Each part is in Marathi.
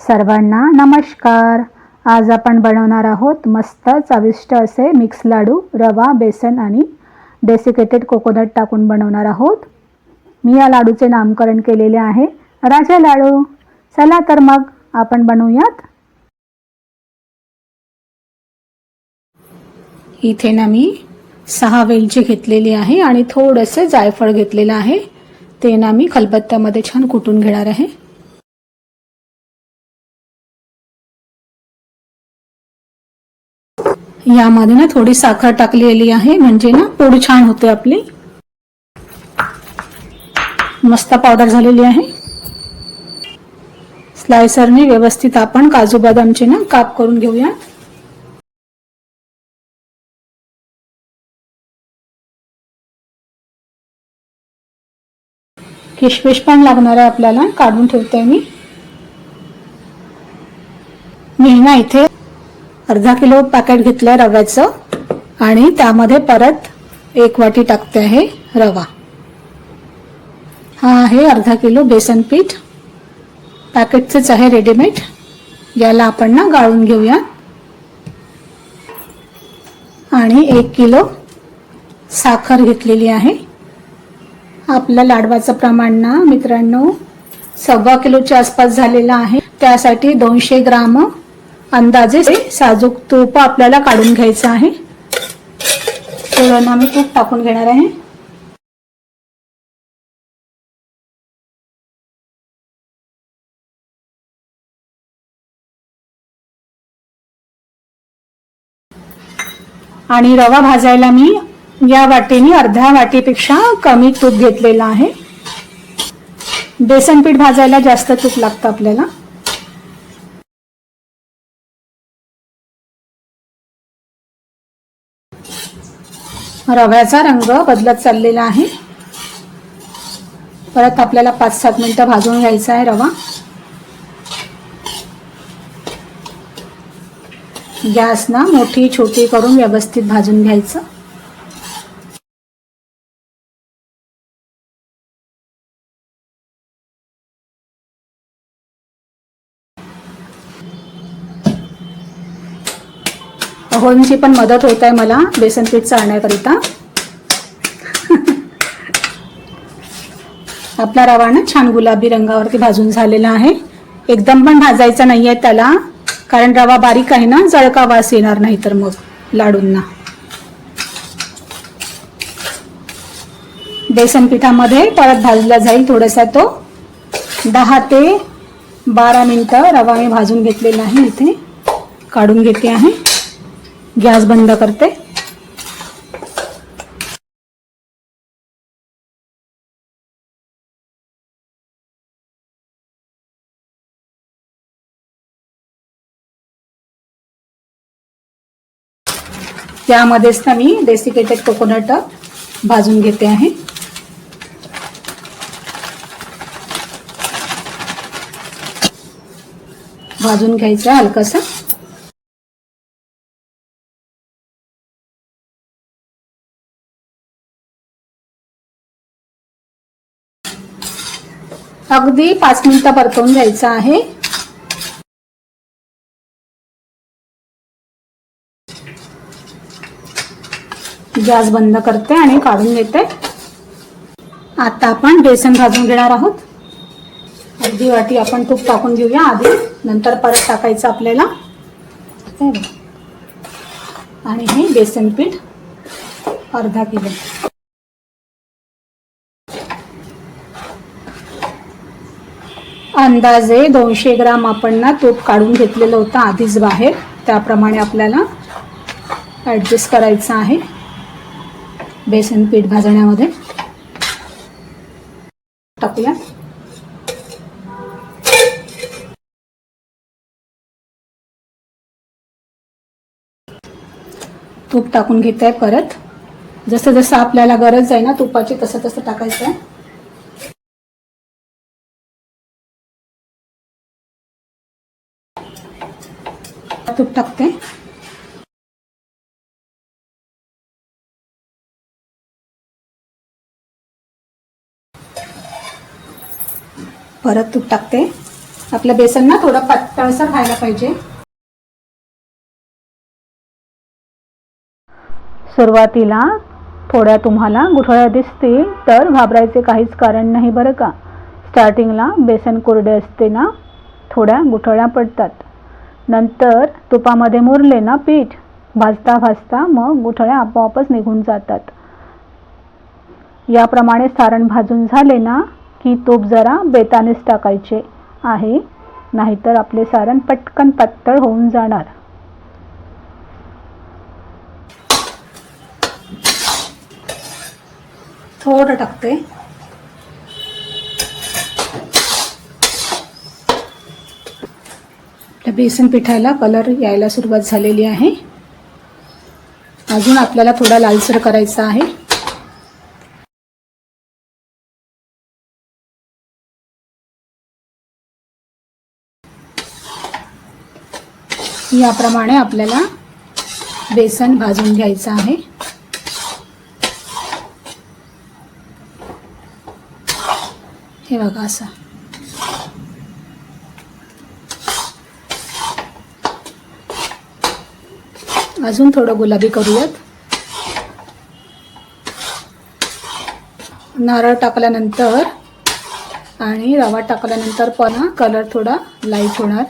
सर्वांना नमस्कार. आज आपण बनवणार आहोत मस्त चविष्ट असे मिक्स लाडू रवा बेसन आणि डेसिकेटेड कोकोनट टाकून बनवणार आहोत. मी या लाडूचे नामकरण केलेले आहे. राजा लाडू चला तर मग आपण बनवूयात. इथे ना मी सहा वेलची घेतलेली आहे आणि थोडंसं जायफळ घेतलेलं आहे. ते ना मी खलबत्त्यामध्ये छान कुटून घेणार आहे. यामध्ये ना थोडी साखर टाकलेली आहे म्हणजे ना पोड छान होते आपली. मस्त पावडर झालेली आहे. स्लायसरने व्यवस्थित आपण काजू बदामचे ना काप करून घेऊया. किशमिश पण लागणार आहे आपल्याला काढून ठेवते मी. मी ना इथे अर्धा किलो पॅकेट घेतलंय रव्याचं. आणि त्यामध्ये परत एक वाटी टाकते आहे रवा. हा आहे अर्धा किलो बेसन पीठ. पॅकेटचंच आहे रेडीमेड याला आपण ना गाळून घेऊया. आणि एक किलो साखर घेतलेली आहे. आपल्या लाडवाचं प्रमाण ना मित्रांनो सव्वा किलोच्या आसपास झालेलं आहे. त्यासाठी दोनशे ग्राम अंदाजे साजूक तूप आपल्याला काढून घ्यायचं आहे. थोडं मी तूप टाकून घेणार आहे. आणि रवा भाजायला मी या वाटीने अर्ध्या वाटीपेक्षा कमी तूप घेतलेलं आहे. बेसन पीठ भाजायला जास्त तूप लागतं आपल्याला. रव्याचा रंग बदलत चाललेला आहे. परत आपल्याला पाच सात मिनिटं भाजून घ्यायचा आहे रवा. गॅस ना मोठी छोटी करून व्यवस्थित भाजून घ्यायचं. अहोंची पण मदत होत आहे मला बेसन पीठ चाळण्याकरिता. आपला रवा ना छान गुलाबी रंगावरती भाजून झालेला आहे. एकदम पण भाजायचा आहे त्याला कारण रवा बारीक आहे ना जळका वास येणार नाही तर मग लाडूंना. बेसन पिठामध्ये परत भाजला जाईल थोडासा तो. दहा ते बारा मिनटं रवा मी भाजून घेतलेला आहे इथे. काढून घेते आहे. गॅस बंद करते. त्यामध्येच ना मी डेसिकेटेड कोकोनट भाजून घेते आहे. भाजून घ्यायचं आहे अगदी पाच मिनिटं परतवून घ्यायचं आहे. गॅस बंद करते आणि काढून घेते. आता आपण बेसन भाजून घेणार आहोत. अर्धी वाटी आपण तूप टाकून घेऊया आधी. नंतर परत टाकायचं आपल्याला. आणि हे बेसन पीठ अर्धा किलो. अंदाजे दोनशे ग्राम आपण ना तूप काढून घेतलेलं होतं आधीच बाहेर. त्याप्रमाणे आपल्याला ॲडजस्ट करायचं आहे. बेसन पीठ भाजण्यामध्ये. टाकूया. तूप टाकून घेत आहे परत. जसं जसं आपल्याला गरज आहे ना तुपाची तसं तसं टाकायचं आहे तूप टाकते. परत तूप टाकते. आपलं बेसन ना थोडं पातळसर खायला पाहिजे. सुरुवातीला थोड्या तुम्हाला गुठळ्या दिसतील तर घाबरायचे काहीच कारण नाही बरं का. स्टार्टिंगला बेसन कोरडे असते ना थोड्या गुठळ्या पडतात. नंतर तुपामध्ये मुरले ना पीठ भाजता भाजता मग गुठळ्या आपोआपच निघून जातात. याप्रमाणे सारण भाजून झाले ना की तूप जरा बेतानेच टाकायचे आहे नाहीतर आपले सारण पटकन पातळ होऊन जाणार. थोडं टाकते. बेसन पिठाला कलर यायला सुरुवात झालेली आहे. अजून आपल्याला थोडा लालसर करायचा आहे. याप्रमाणे आपल्याला बेसन भाजून घ्यायचं आहे. हे बघा असं. अजून थोडं गुलाबी करूयात. नारळ टाकल्यानंतर आणि रवा टाकल्यानंतर पण कलर थोडा लाइट होणार.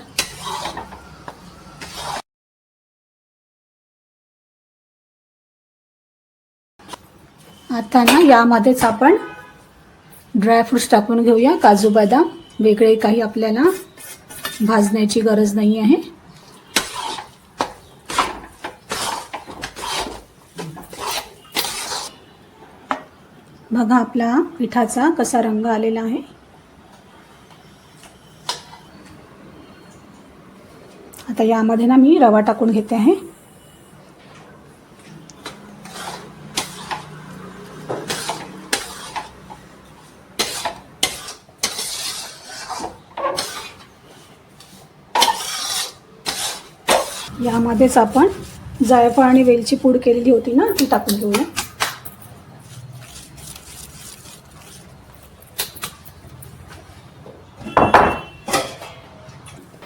आता ना यामध्येच आपण ड्रायफ्रुट्स टाकून घेऊया. काजू बदाम वेगळे काही आपल्याला भाजण्याची गरज नाही आहे. बघा आपला पिठाचा कसा रंग आलेला आहे. आता यामध्ये ना मी रवा टाकून घेते आहे. मध्येच आपण जायफळ आणि वेलची पूड केलेली होती ना ती टाकून घेऊया.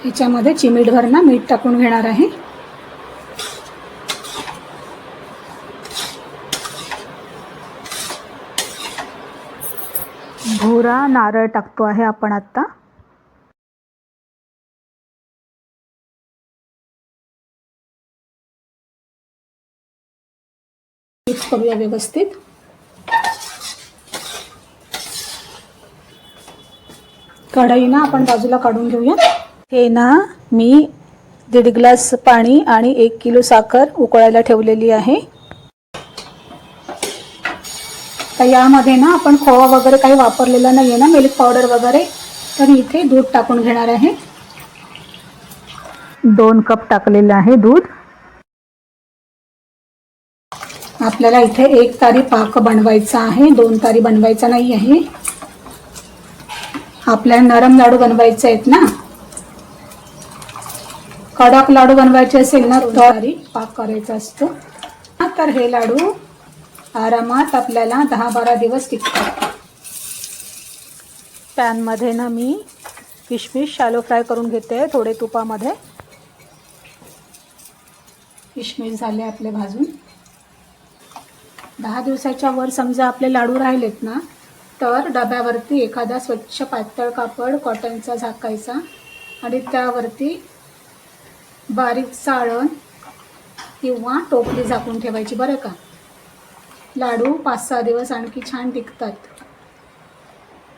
ह्याच्यामध्ये चिमीटभर ना मीठ टाकून घेणार आहे. भोरा नारळ टाकतो आहे आपण आत्ता करूया व्यवस्थित. कढई ना आपण बाजूला काढून घेऊया. हे ना मी दीड ग्लास पाणी आणि एक किलो साखर उकळायला ठेवलेली आहे. तर यामध्ये ना आपण खोवा वगैरे काही वापरलेला नाही आहे ना मिल्क पावडर वगैरे. तर इथे दूध टाकून घेणार आहे. दोन कप टाकलेलं आहे दूध. आपल्याला इथे एक तारी पाक बनवायचा आहे दोन तारी बनवायचा नाही आहे. आपल्याला नरम लाडू बनवायचे आहेत ना? कडक लाडू बनवायचे असेल ना दोन तारी पाक करायचा असतो. तर हे लाडू आरामात आपल्याला दहा बारा दिवस टिकतात. पॅनमध्ये ना मी किशमिश शालो फ्राय करून घेते थोडे तुपामध्ये. किशमिश झाले आपले भाजून. दहा दिवसाच्या वर समजा आपले लाडू राहिलेत ना तर डब्यावरती एखादा स्वच्छ पातळ कापड कॉटनचा झाकायचा आणि त्यावरती बारीक चाळण किंवा टोपली झाकून ठेवायची बरं का. लाडू पाच सहा दिवस आणखी छान टिकतात.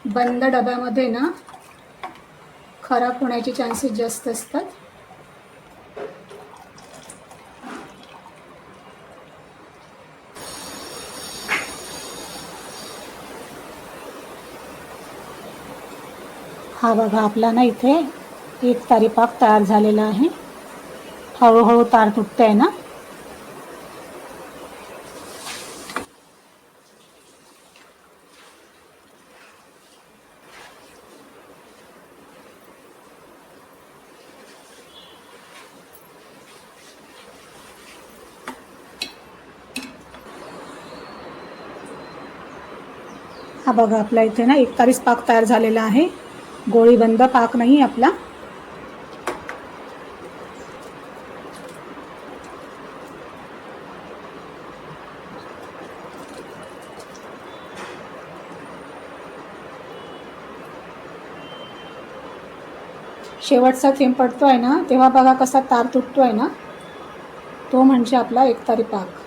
बंद डब्यामध्ये ना खराब होण्याचे चान्सेस जास्त असतात. हा बघा आपला ना इथे एक तारी पाक तयार झालेला आहे. हळूहळू तार तुटते ना? हा बघा आपल्या इथे ना एक तारीस पाक तयार झालेला आहे. गोळीबंद पाक नाही आपला. शेवटचा थेंब पडतो आहे ना तेव्हा बघा कसा तार तुटतो आहे ना. तो म्हणजे आपला एकतारी पाक.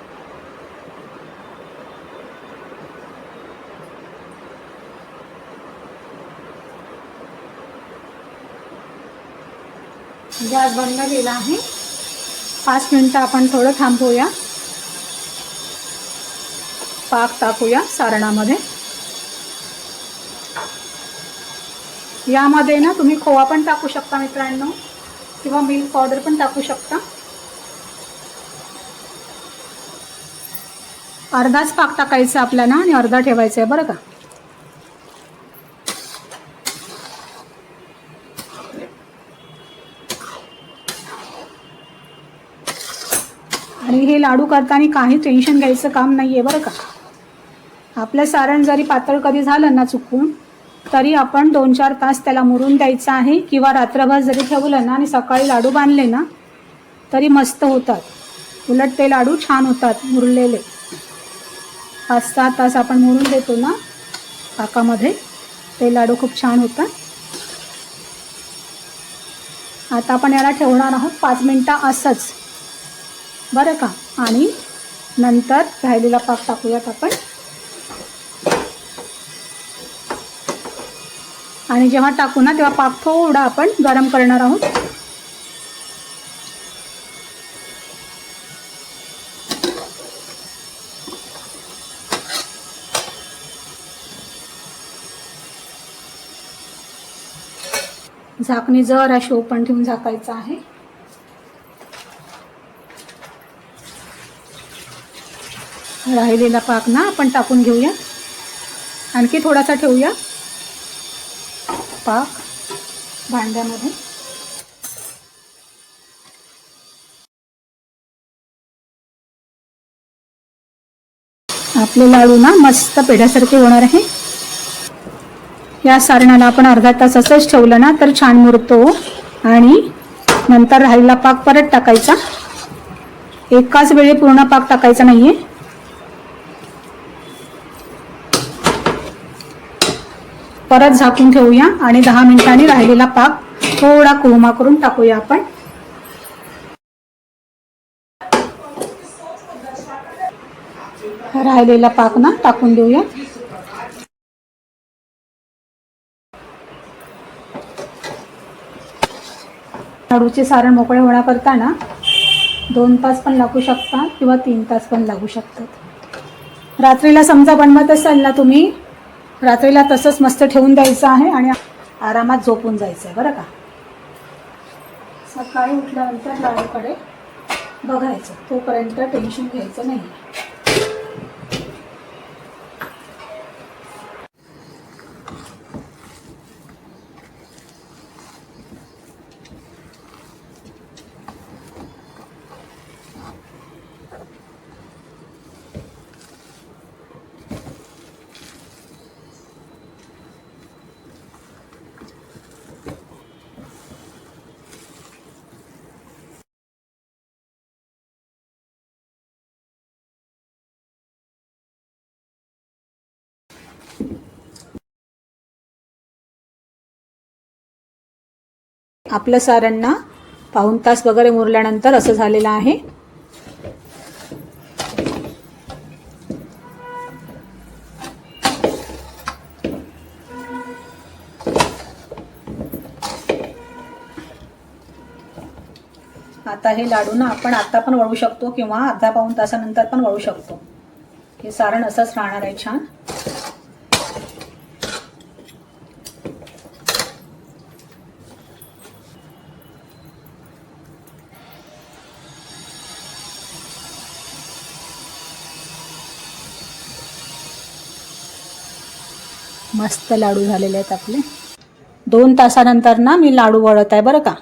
गॅस बंद केला आहे. पाच मिनटं आपण थोडं थांबवूया पाक टाकूया सारणामध्ये. यामध्ये ना तुम्ही खोवा पण टाकू शकता मित्रांनो किंवा मिल्क पावडर पण टाकू शकता. अर्धाच पाक टाकायचा आपल्याला आणि अर्धा ठेवायचा आहे बरं का आणि हे लाडू करताना काही टेन्शन घ्यायचं काम नाही आहे बरं का? आपलं सारण जरी पातळ कधी झालं ना चुकून तरी आपण दोन चार तास त्याला मुरून द्यायचं आहे किंवा रात्रभर जरी ठेवलं ना आणि सकाळी लाडू बांधले ना तरी मस्त होतात. उलट ते लाडू छान होतात मुरलेले. पाच सहा तास आपण मुरून देतो ना पाकामध्ये ते लाडू खूप छान होतात. आता आपण याला ठेवणार आहोत पाच मिनटं असंच. बरं का? आणि नंतर राहिलेला पाक टाकूयात आपण. आणि जेव्हा टाकू ना तेव्हा पाक थोडा आपण गरम करणार आहोत. झाकणी जर अशी ओपन ठेवून झाकायचं आहे. राहिलेला पाक ना आपण टाकून घेऊया. आणखी थोडासा ठेवूया. पाक भांड्यामध्ये. आपले लाडू ना मस्त पेढ्यासारखे होणार आहे. या सारणाला आपण अर्धा तास असंच ठेवलं ना तर छान मुरतो हो. आणि नंतर राहिलेला पाक परत टाकायचा. एकाच वेळी पूर्ण पाक टाकायचा नाहीये. परत झाकून ठेवूया आणि दहा मिनिटांनी राहिलेला पाक थोडा कोहमा करून टाकूया आपण. राहिलेला पाक ना टाकून देऊया. लाडूचे सारण मोकळे होण्याकरता ना दोन तास पण लागू शकतात किंवा तीन तास पण लागू शकतात. रात्रीला समजा बनवत असाल ना तुम्ही रात्रीला तसंच मस्त ठेवून द्यायचं आहे आणि आरामात झोपून जायचं आहे बरं का? सकाळी उठल्यानंतर लाडूकडे बघायचं तोपर्यंत टेन्शन घ्यायचं नाही. आपलं सारण ना पाऊण तास वगैरे मुरल्यानंतर असं झालेलं आहे. आता हे लाडू ना आपण आता पण वळू शकतो किंवा अर्धा पाऊण तासानंतर पण वळू शकतो. हे सारण असंच राहणार आहे छान. मस्त लाडू झालेले आहेत आपले. दोन तासानंतर ना मी लाडू वळत आहे बरं का?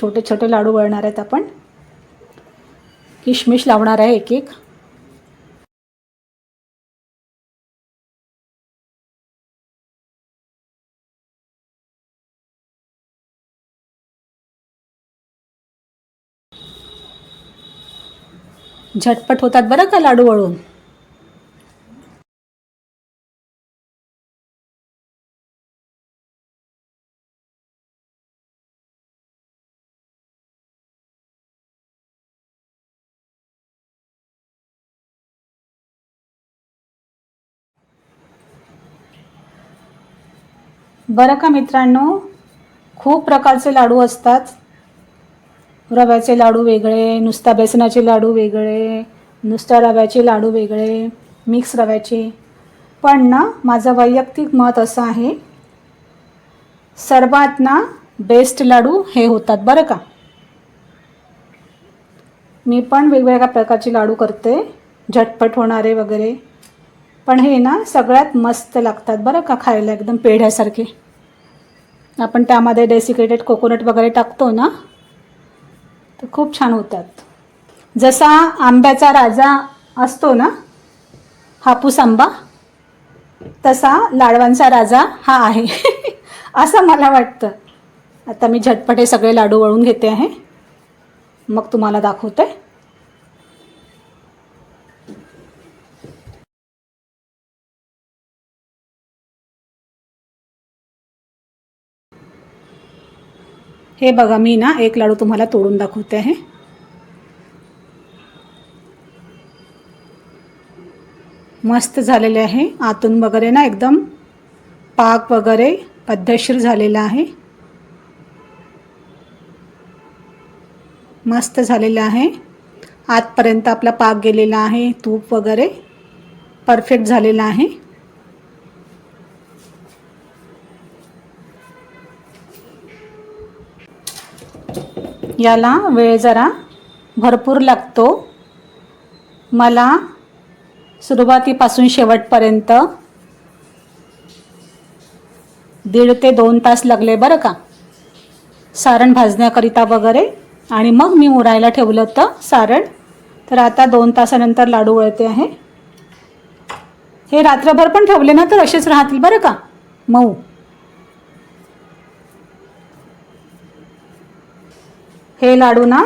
छोटे छोटे लाडू वळणार आहेत आपण. किशमिश लावणार आहे एक एक. झटपट होतात बरं का लाडू वळून? बरं का मित्रांनो खूप प्रकारचे लाडू असतात. रव्याचे लाडू वेगळे नुसता बेसनाचे लाडू वेगळे नुसत्या रव्याचे लाडू वेगळे मिक्स रव्याचे. पण ना माझं वैयक्तिक मत असं आहे सर्वात ना बेस्ट लाडू हे होतात बरं का? मी पण वेगवेगळ्या प्रकारचे लाडू करते झटपट होणारे वगैरे. पण हे ना सगळ्यात मस्त लागतात बरं का खायला एकदम पेढ्यासारखे. आपण त्यामध्ये डेसिकेटेड कोकोनट वगैरे टाकतो ना तर खूप छान होतात. जसा आंब्याचा राजा असतो ना हापूस आंबा तसा लाडवांचा राजा हा आहे. असं मला वाटतं. आता मी झटपटे सगळे लाडू वळून घेते आहे. मग तुम्हाला दाखवते. हे बघा मी ना एक लाडू तुम्हाला तोडून दाखवते आहे. मस्त झालेले आहे. आतून वगैरे ना एकदम पाक वगैरे पद्धतशीर झालेला आहे. मस्त झालेलं आहे. आतपर्यंत आपला पाक गेलेला आहे. तूप वगैरे परफेक्ट झालेला आहे. याला वेळ जरा भरपूर लागतो. मला सुरुवातीपासून शेवटपर्यंत दीड ते दोन तास लागले बरं का? सारण भाजण्याकरिता वगैरे. आणि मग मी मुरायला ठेवलं होतं सारण. तर आता दोन तासानंतर लाडू वळते आहे. हे रात्रभर पण ठेवले ना तर असेच राहतील बरं का? मऊ. हे लाडू ना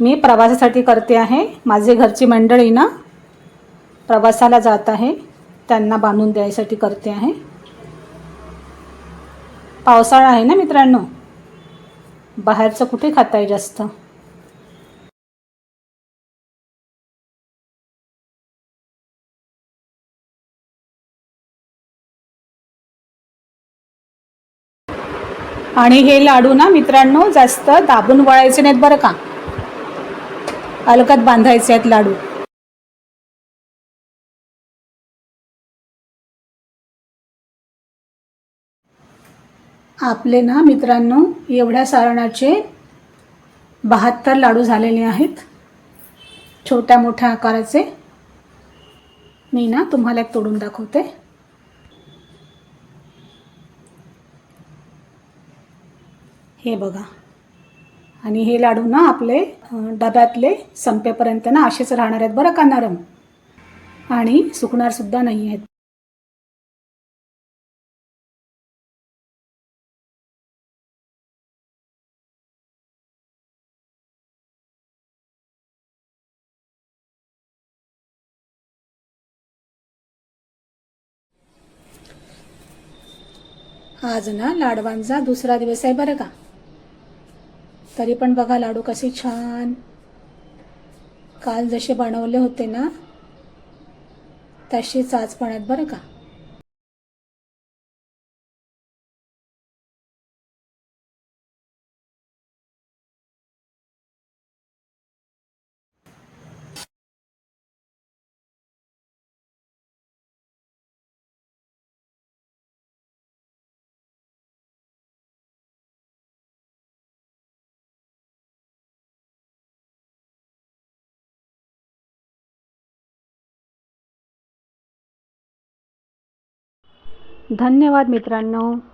मी प्रवासासाठी करते आहे. माझे घरची मंडळी ना प्रवासाला जात आहे. त्यांना बांधून द्यायसाठी करते आहे. पावसाळा आहे ना मित्रांनो? बाहेरचं कुठे खाताय जास्त? आणि हे लाडू ना मित्रांनो जास्त दाबून वळायचे नाहीत बरं का? अलकात बांधायचे आहेत लाडू. आपले ना मित्रांनो एवढ्या सारणाचे बहात्तर लाडू झालेले आहेत. छोट्या मोठ्या आकाराचे. मी ना तुम्हाला एक तोडून दाखवते. हे बघा. आणि हे लाडू ना आपले डब्यातले संपेपर्यंत ना असेच राहणार आहेत बरं का नरम. आणि सुकणार सुद्धा नाही आहेत. आज ना लाडवांचा दुसरा दिवस आहे बरं का. तरी पण बघा लाडू कसे छान. काल जसे बनवले होते ना तशीच आज पण आहेत बरं का. धन्यवाद मित्रांनो.